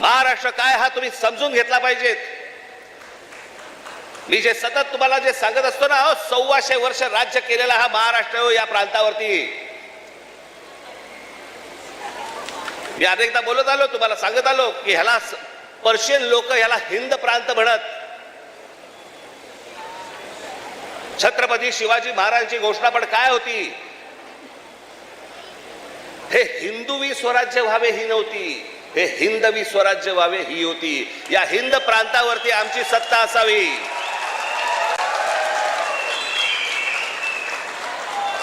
महाराष्ट्र काय हा तुम्ही समजून घेतला पाहिजेत मी जे सतत तुम्हाला जे सांगत असतो ना सव्वाशे वर्ष राज्य केलेला हा महाराष्ट्र हो या प्रांतावरती. मी अनेकदा बोलत आलो तुम्हाला सांगत आलो की ह्याला पर्शियन लोक ह्याला हिंद प्रांत म्हणत. छत्रपती शिवाजी महाराजांची घोषणा पण काय होती? हे हिंदुवी स्वराज्य व्हावे ही नव्हती. हे हिंदवी स्वराज्य व्हावे ही होती या हिंद प्रांतावरती आमची सत्ता असावी.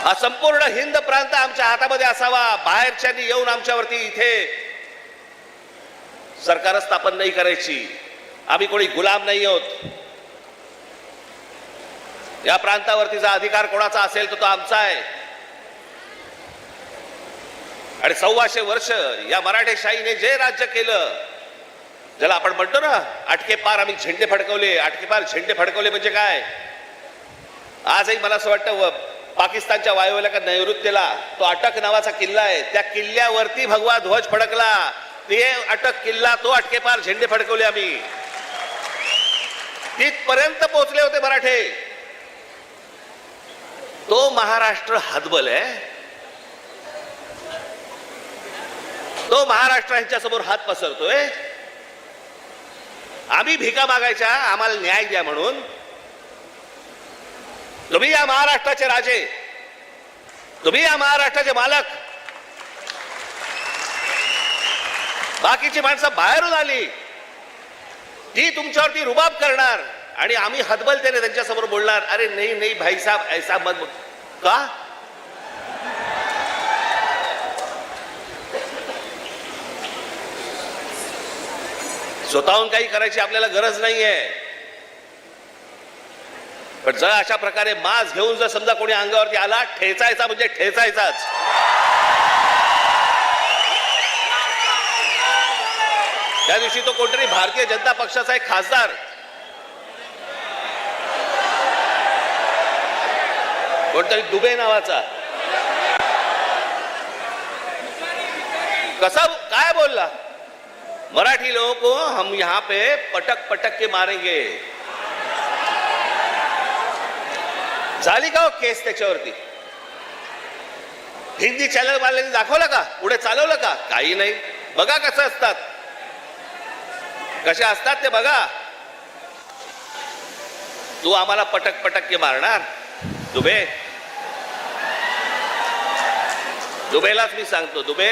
हा संपूर्ण हिंद प्रांत आमच्या हातामध्ये असावा. बाहेरच्यांनी येऊन आमच्यावरती इथे सरकार स्थापन नाही करायची. आम्ही कोणी गुलाम नाही आहोत. या प्रांतावरतीचा अधिकार कोणाचा असेल तर तो आमचा आहे. आणि सव्वाशे वर्ष या मराठेशाहीने जे राज्य केलं ज्याला आपण म्हणतो ना आटके पार आम्ही झेंडे फडकवले आटके पार झेंडे फडकवले म्हणजे काय? आजही मला असं वाटतं पाकिस्तानच्या वायुव्याला का नैऋत्यला तो अटक नावाचा किल्ला आहे. त्या किल्ल्यावरती भगवा ध्वज फडकला. ते अटक किल्ला तो अटके पार झेंडे फडकवले आम्ही. तिथपर्यंत पोहोचले होते मराठे. तो महाराष्ट्र हातबल आहे. तो महाराष्ट्र यांच्या समोर हात पसरतोय. आम्ही भिका मागायच्या आम्हाला न्याय द्या म्हणून. तुम्ही या महाराष्ट्राचे राजे. तुम्ही या महाराष्ट्राचे मालक. बाकीची माणसं बाहेरून आली. ती तुमच्यावरती रुबाब करणार आणि आम्ही हदबलतेने त्यांच्यासमोर बोलणार अरे नाही नाही भाई साहब ऐसा मत का? स्वतःहून काही करायची आपल्याला गरज नाहीये. पण जर अशा प्रकारे मास घेऊन जर समजा कोणी अंगावरती आला ठेचायचा म्हणजे ठेचायचाच. त्या दिवशी तो कोणतरी भारतीय जनता पक्षाचा एक खासदार. कोणतरी दुबे नावाचा. कसा काय बोलला? मराठी लोगों को हम यहाँ पे पटक पटक के मारेंगे। झाली का हो केस त्याच्यावरती? हिंदी चॅनल वाल्यांनी दाखवलं का? पुढे चालवलं का? काही नाही. बघा कसं असतात. कसे असतात ते बघा. तू आम्हाला पटक पटक के मारणार? दुबे. दुबेलाच मी सांगतो दुबे.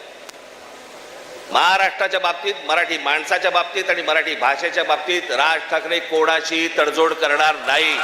महाराष्ट्राच्या बाबतीत मराठी माणसाच्या बाबतीत आणि मराठी भाषेच्या बाबतीत राज ठाकरे कोणाशी तडजोड करणार नाही.